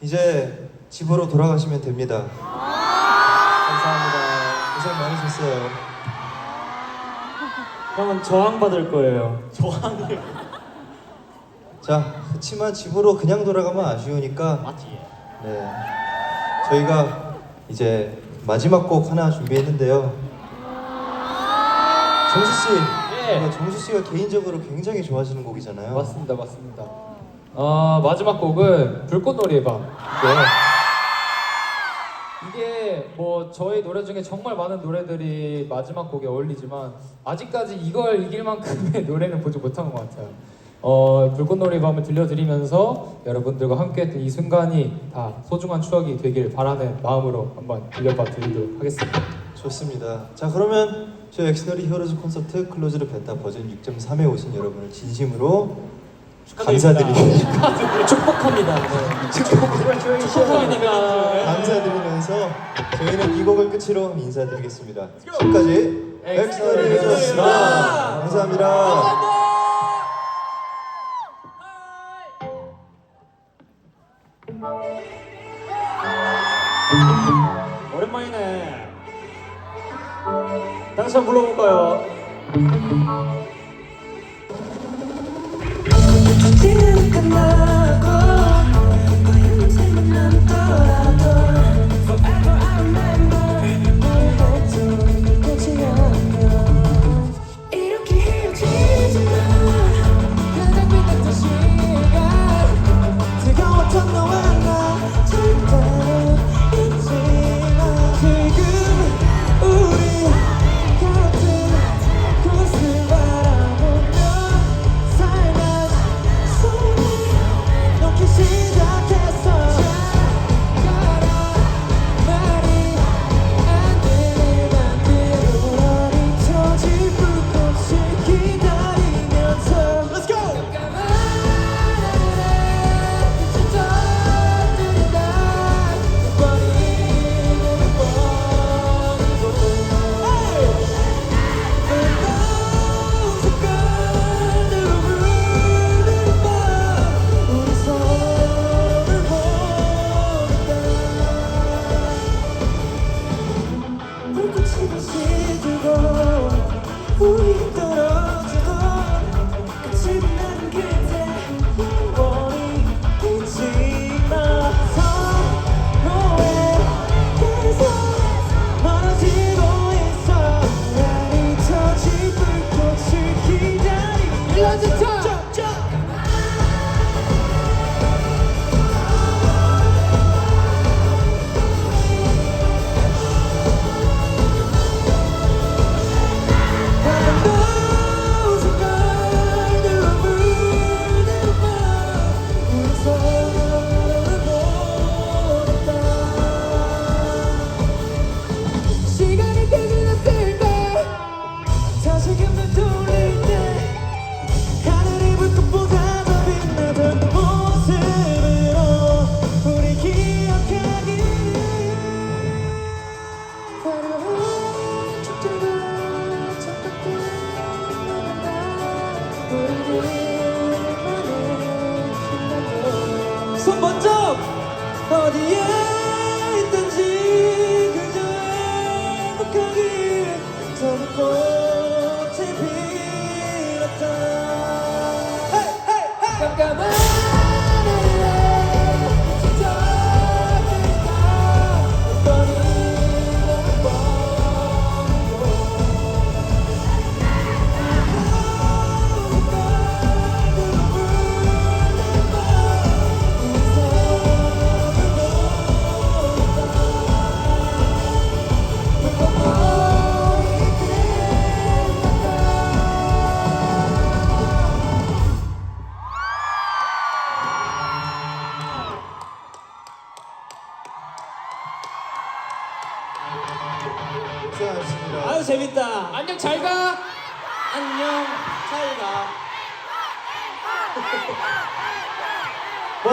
이제 집으로 돌아가시면 됩니다. 감사합니다. 고생 많으셨어요. 형은 저항 받을 거예요. 저항을 자, 그렇지만 집으로 그냥 돌아가면 아쉬우니까 맞지? 네. 저희가 이제 마지막 곡 하나 준비했는데요. 정수 씨, 예. 정수 씨가 개인적으로 굉장히 좋아하시는 곡이잖아요. 맞습니다, 맞습니다. 어, 마지막 곡은 불꽃놀이의 밤. 네. 이게 뭐 저희 노래 중에 정말 많은 노래들이 마지막 곡에 어울리지만 아직까지 이걸 이길 만큼의 노래는 보지 못한 것 같아요. 어, 불꽃놀이 밤을 들려드리면서 여러분들과 함께했던 이 순간이 다 소중한 추억이 되길 바라는 마음으로 한번 들려봐 드리도록 하겠습니다. 좋습니다. 자, 그러면 저희 엑스너리 히어로즈 콘서트 클로즈드 베타 버전 6.3에 오신 여러분을 진심으로 감사드립니다. 축복합니다. 축복합니다. 감사드리면서 저희는 이 곡을 끝으로 인사드리겠습니다. 지금까지 엑스너리 히어로즈였습니다. 감사합니다. 오랜만이네. 다시 한번 불러볼까요? 이제는 아유 재밌다. 안녕 잘 가. 안녕. 잘 가.